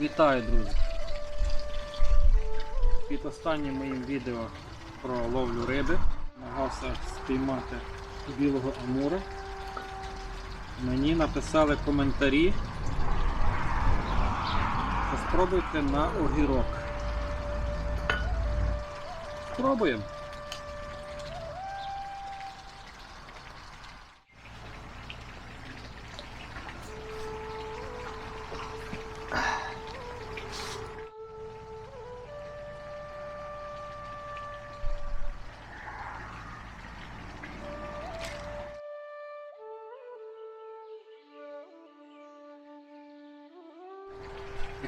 Вітаю, друзі! Під останнім моїм відео про ловлю риби намагався спіймати білого амура. Мені написали коментарі. Спробуйте на огірок. Спробуємо.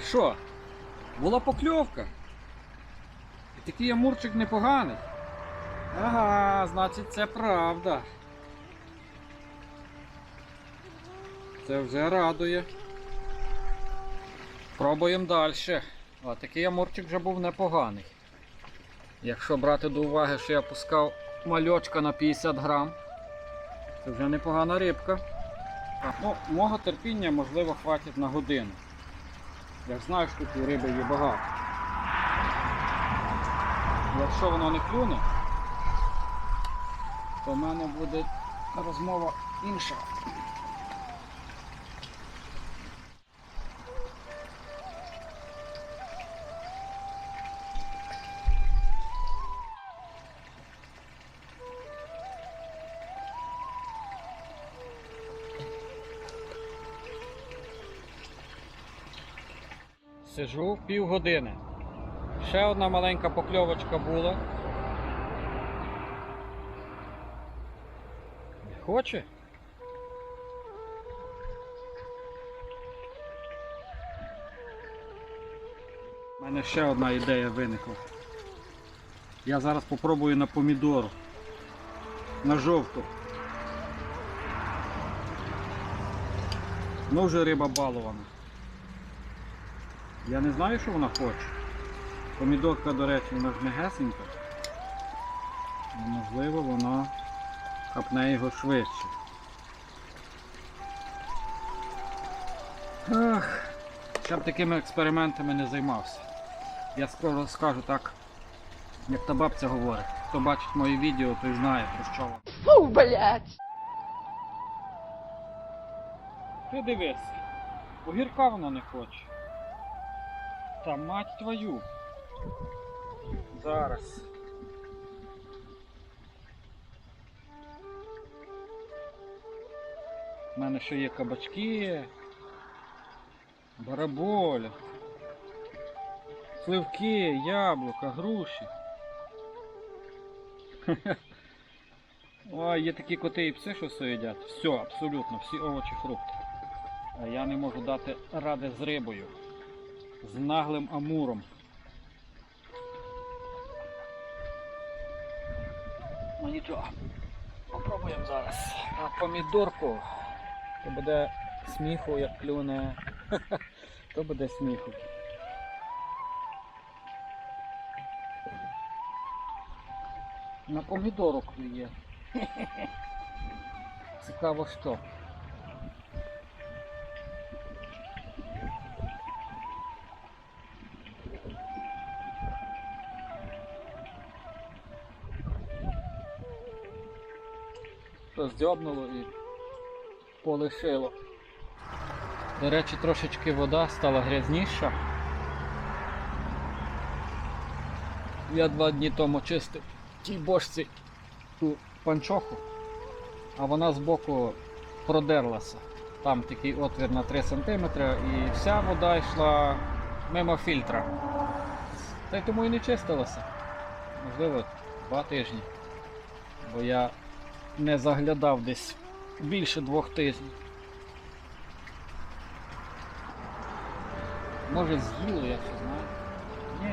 Що? Була покльовка. І такий амурчик непоганий. Ага, значить це правда. Це вже радує. Пробуємо далі. А такий амурчик вже був непоганий. Якщо брати до уваги, що я пускав мальочка на 50 грам, це вже непогана рибка. Ну, мого терпіння можливо хватить на годину. Я ж знаю, тут риби є багато. Якщо воно не клюне, то в мене буде розмова інша. Сижу півгодини. Ще одна маленька покльовочка була. Не хоче? У мене ще одна ідея виникла. Я зараз попробую на помідору. На жовту. Ну вже риба балована. Я не знаю, що вона хоче. Помідорка, до речі, вона ж м'ягесенька. Ну, Можливо, вона хапне його швидше. Ах, ще б такими експериментами не займався. Я скоро скажу так, як та бабця говорить. Хто бачить моє відео, той знає про що вона. Фу, блядь. Ти дивись, огірка вона не хоче. Та мать твою. Зараз. У мене ще є кабачки, бараболя, сливки, яблука, груші. Ой, є такі коти і пси, що все їдять. Все, абсолютно, всі овочі, фрукти. А я не можу дати ради з рибою. З наглим амуром. Ну нічого. Попробуємо зараз. А помідорку. То буде сміху, як клюне. То буде сміху. На помідору клює. Цікаво що. Що здьобнуло і полишило. До речі, трошечки вода стала грязніша. Я два дні тому чистив тій бочці ту панчоху, а вона збоку продерлася. Там такий отвір на 3 см і вся вода йшла мимо фільтра. Та й тому і не чистилася. Можливо, два тижні. Бо я не заглядав десь більше двох тижнів. Може з'їло, я що знаю. Ні,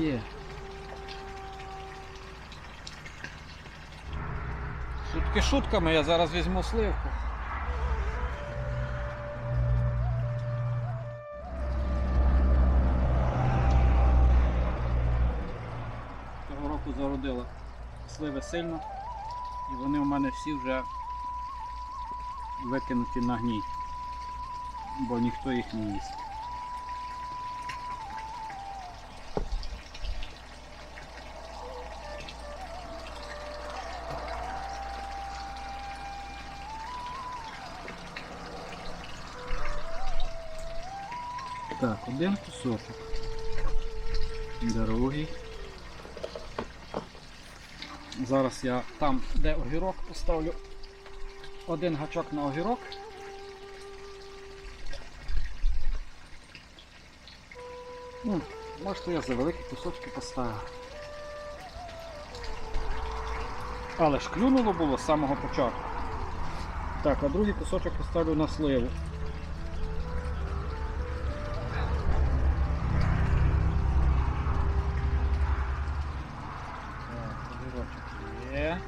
є. Є. Шутки шутками, я зараз візьму сливку. Року сливи сильно і вони у мене всі вже викинуті на гній, бо ніхто їх не їсть. Так, один кусочок. Другий. Зараз я там, де огірок, поставлю один гачок на огірок. Ну, можете я за великі кусочки поставив. Але ж клюнуло було з самого початку. Так, а другий кусочок поставлю на сливу. Так, огірочок є.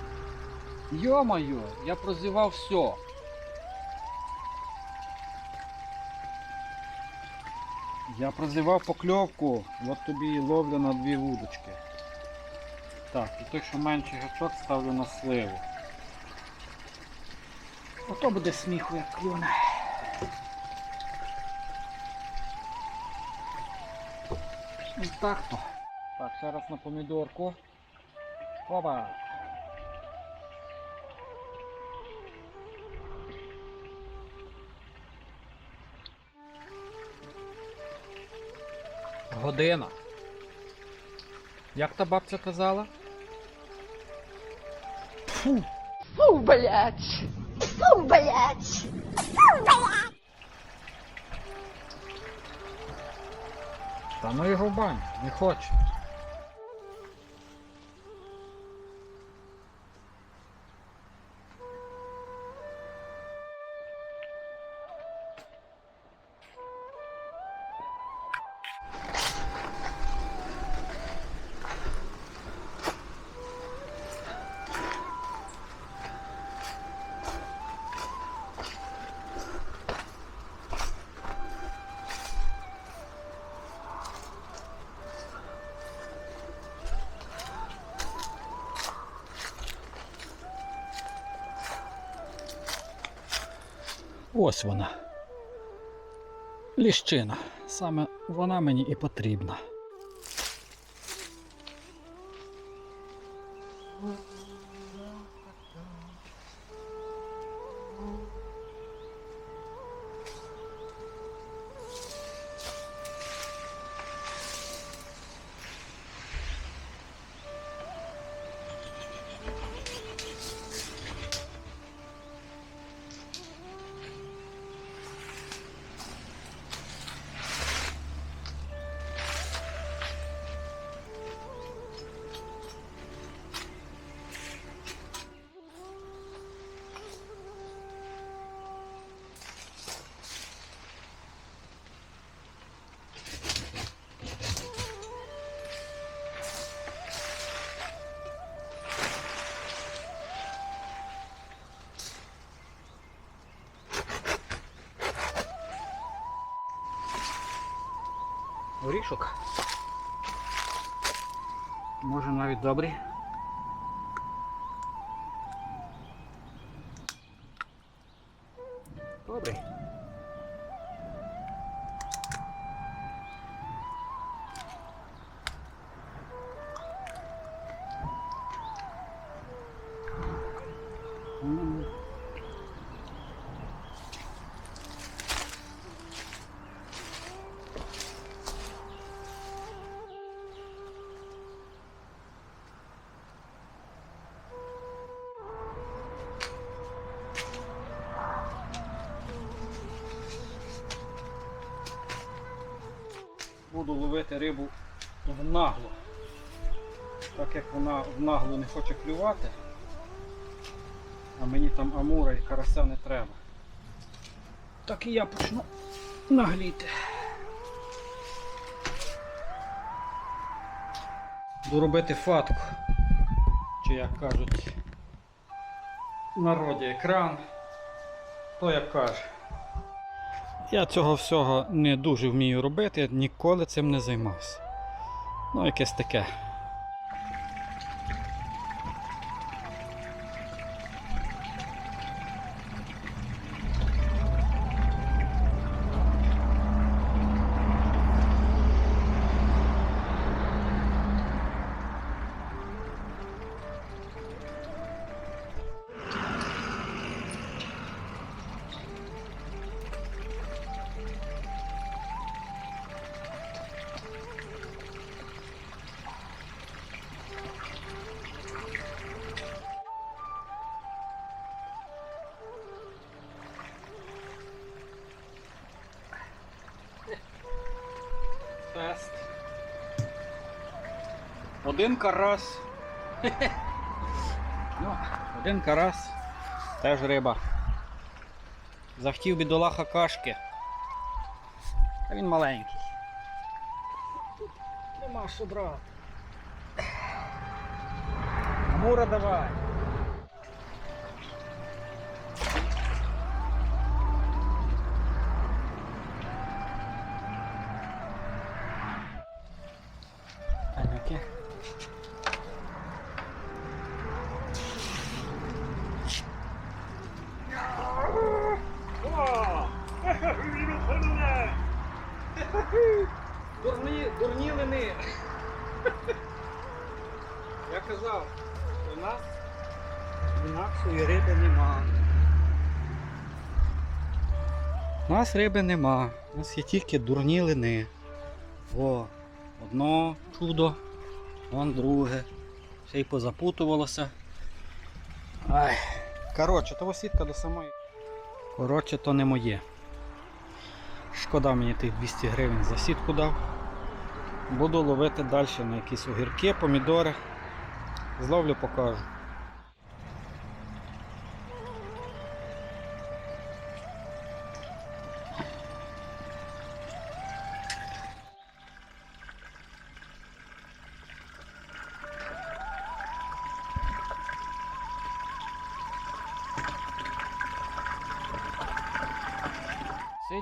Йо-моє, я прозівав все. Я прозівав покльовку, от тобі і ловлю на дві вудочки. Так, і той, що менший гачок ставлю на сливу. Ото буде сміху, як клюне. І так то. Так, ще на помідорку. Опа! Година. Як та бабця казала? Фу, Фу, блядь! Фу, блядь! та ну його в бань, не хоче. Ось вона. Ліщина. Саме вона мені і потрібна. Горішок. Може навіть добрий. Буду ловити рибу в нагло. Так як вона в нагло не хоче клювати, а мені там амура і карася не треба. Так і я почну нагліти. Буду робити фатку. Чи як кажуть в народі екран. То як каже. Я цього всього не дуже вмію робити, ніколи цим не займався. Ну, якесь таке. Ест. Один карас. Ну, Один карас, теж риба. Захтів бідолаха кашки. А він маленький. Нема що брати. Мура давай. Дурні, дурні лини. Я казав, у нас інакшої риби нема. У нас риби нема. У нас є тільки дурні лини. О, одно чудо, вон друге. Ще й позапутувалося. Ай. Коротше, того сітка до самої. Коротше, то не моє. Шкода мені тих 200 гривень за сітку дав. Буду ловити далі на якісь огірки, помідори. Зловлю покажу.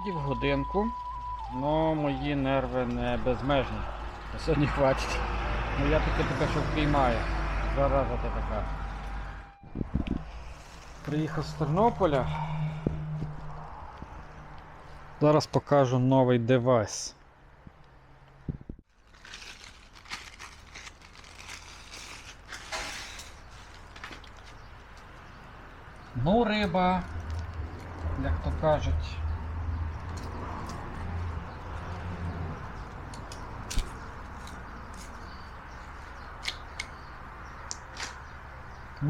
Сидів годинку, але мої нерви не безмежні. Сьогодні хватить. Ну я таки тебе що впіймаю. Зараза ти така. Приїхав з Тернополя. Зараз покажу новий девайс. Ну, риба, як то кажуть.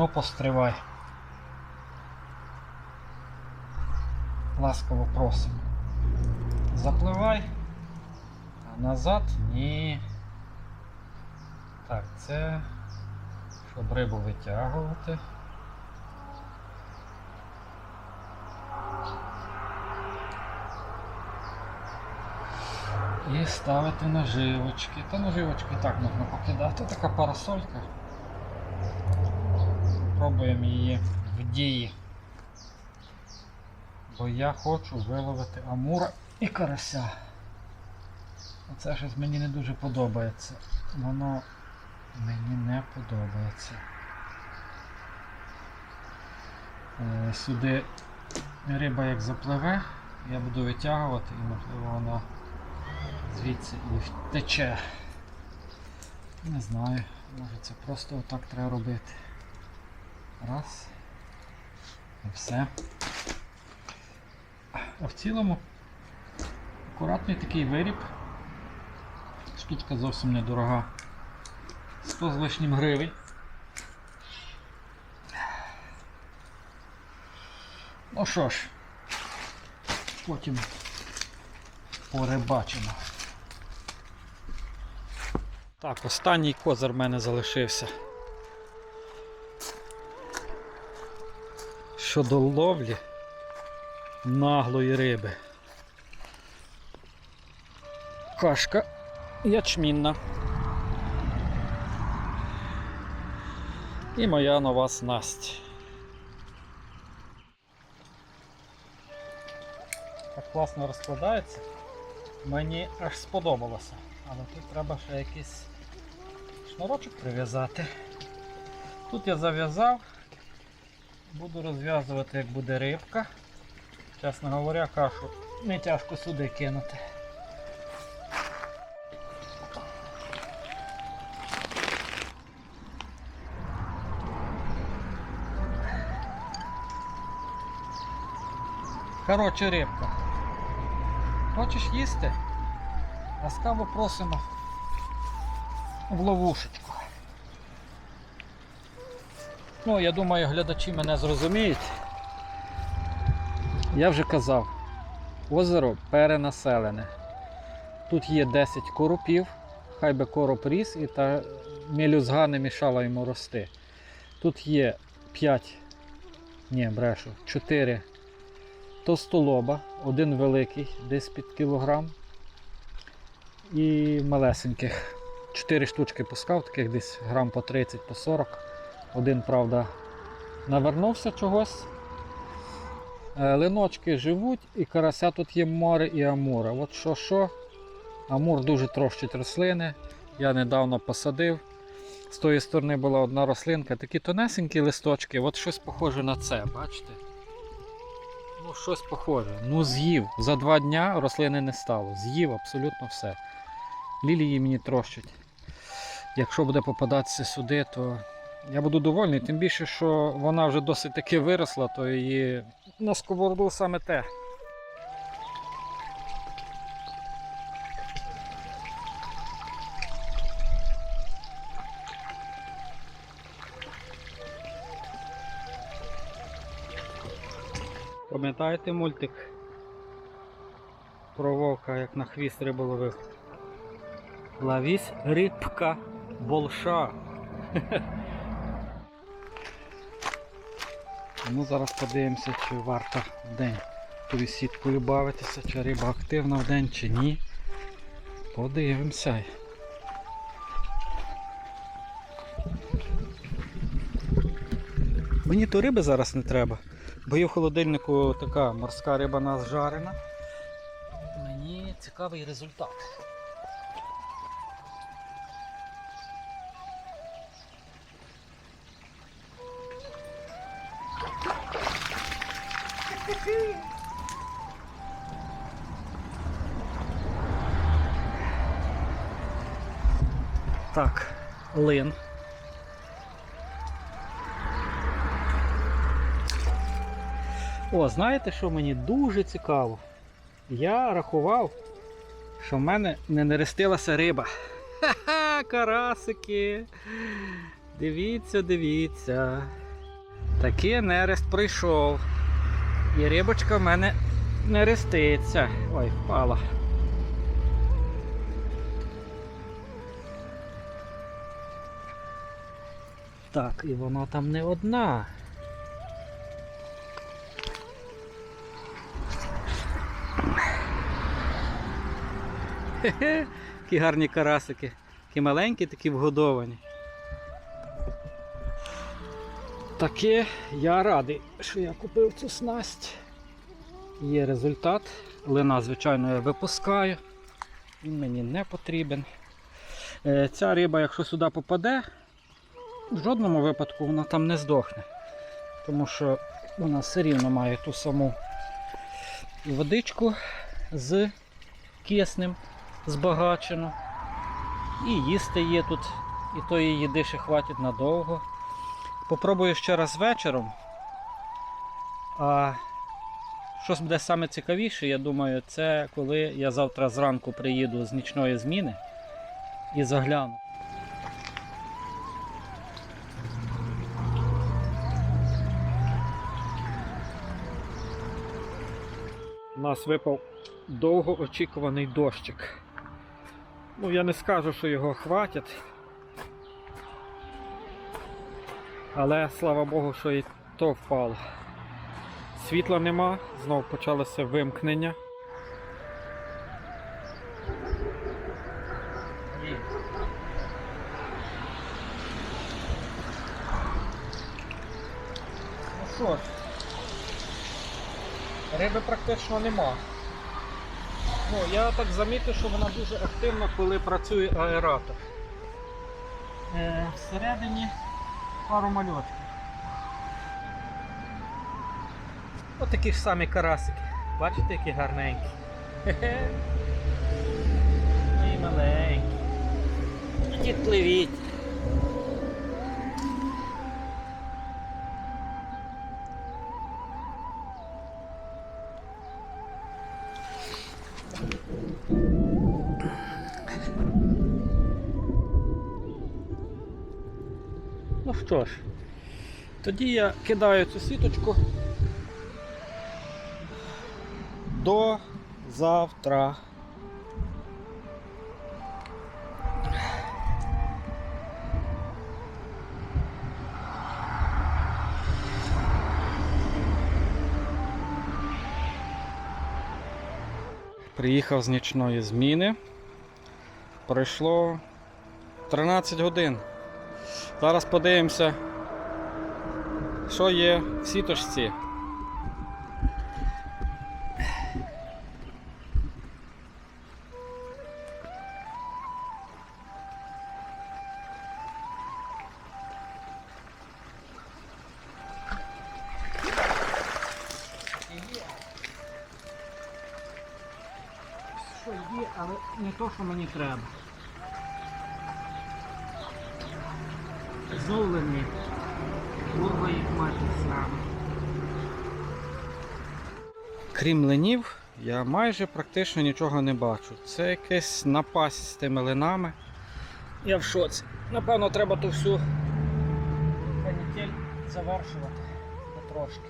Ну, постривай. Ласково просимо. Запливай. А назад ні. Так, це щоб рибу витягувати. І ставити наживочки. Та наживочки так можна покидати. Така парасолька. Пробуємо її в дії. Бо я хочу виловити амура і карася. Оце щось мені не дуже подобається. Воно мені не подобається. Е, Сюди риба як запливе, я буду витягувати і можливо вона звідси і втече. Не знаю, може це просто отак треба робити. Раз. І все. А в цілому акуратний такий виріб. Штучка зовсім недорога. 100 з лишнім гривень. Ну що ж, потім порибачимо. Так, останній козир в мене залишився. Щодо ловлі наглої риби. Кашка ячмінна. І моя нова снасть. Так класно розкладається. Мені аж сподобалося. Але тут треба ще якийсь шнурочок прив'язати. Тут я зав'язав. Буду розв'язувати, як буде рибка. Чесно говоря, кашу не тяжко сюди кинути. Коротше, рибка. Хочеш їсти? Ласкаво просимо в ловушечку. Ну, я думаю, глядачі мене зрозуміють. Я вже казав, озеро перенаселене. Тут є 10 коропів, хай би короб ріс і та мелюзга не мішала йому рости. Тут є 5, ні, брешу, 4 товстолоба, один великий, десь під кілограм. І малесеньких. 4 штучки пускав, таких десь грам по 30, по 40. Один, правда, навернувся чогось. Е, Линочки живуть, і карася тут є море і амура. От що що, амур дуже трощить рослини. Я недавно посадив. З тої сторони була одна рослинка, такі тонесенькі листочки, от щось похоже на це, бачите? Ну, щось похоже. Ну, з'їв. За два дня рослини не стало. З'їв абсолютно все. Лілії мені трощать. Якщо буде попадатися сюди, то я буду довольний, тим більше, що вона вже досить таки виросла, то її на сковороду саме те. Пам'ятаєте мультик про вовка, як на хвіст рибу ловив? Ловись рибка болша. Ну, зараз подивимося, чи варто в день тою сіткою бавитися, чи риба активна в день, чи ні. Подивимося. Мені то риби зараз не треба, бо є в холодильнику така морська риба нас жарена. Мені цікавий результат. Лин. О, знаєте, що мені дуже цікаво? Я рахував, що в мене не нерестилася риба. Ха-ха, карасики. Дивіться, дивіться. Такий нерест прийшов. І рибочка в мене не реститься. Ой, впала. Так, і вона там не одна. Хе-хе, які гарні карасики. Такі маленькі, такі вгодовані. Таке я радий, що я купив цю снасть. Є результат. Лина, звичайно, я випускаю. Він мені не потрібен. Е, Ця риба, якщо сюди попаде, в жодному випадку вона там не здохне. Тому що вона все рівно має ту саму водичку з киснем збагачену. І їсти є тут, і тої їди ще хватить надовго. Попробую ще раз вечором. А щось буде саме цікавіше, я думаю, це коли я завтра зранку приїду з нічної зміни і загляну. Нас випав довгоочікуваний дощик. Ну, я не скажу, що його хватить. Але слава Богу, що і то впало. Світла нема, знов почалося вимкнення. Риби практично нема. Ну, я так замітив, що вона дуже активна, коли працює аератор. Е, всередині пару мальочків. Ось такі ж самі карасики. Бачите, які гарненькі. Ну і маленькі. Ідіть пливіть. що ж, тоді я кидаю цю сіточку до завтра. Приїхав з нічної зміни. Пройшло 13 годин. Зараз подивимося, що є в сіточці. Я майже практично нічого не бачу. Це якась напасть з тими линами. Я в шоці. Напевно, треба ту всю канітель завершувати потрошки.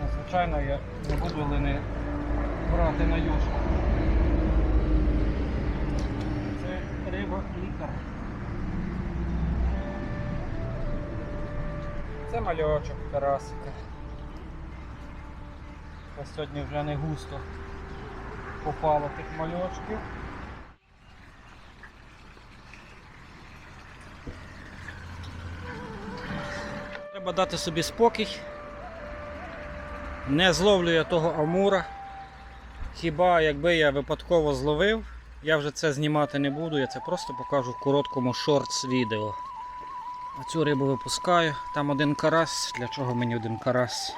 Ну, Звичайно, я не буду лини брати на юшку. Це риба лікар. Це мальочок карасика. Та сьогодні вже не густо попало тих мальочків. Треба дати собі спокій. Не зловлю я того амура. Хіба якби я випадково зловив, я вже це знімати не буду, я це просто покажу в короткому шортс відео. А цю рибу випускаю. Там один карась. Для чого мені один карась?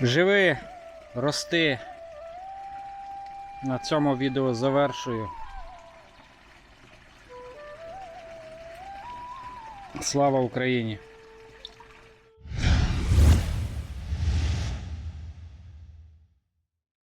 Живи, рости. На цьому відео завершую. Слава Україні!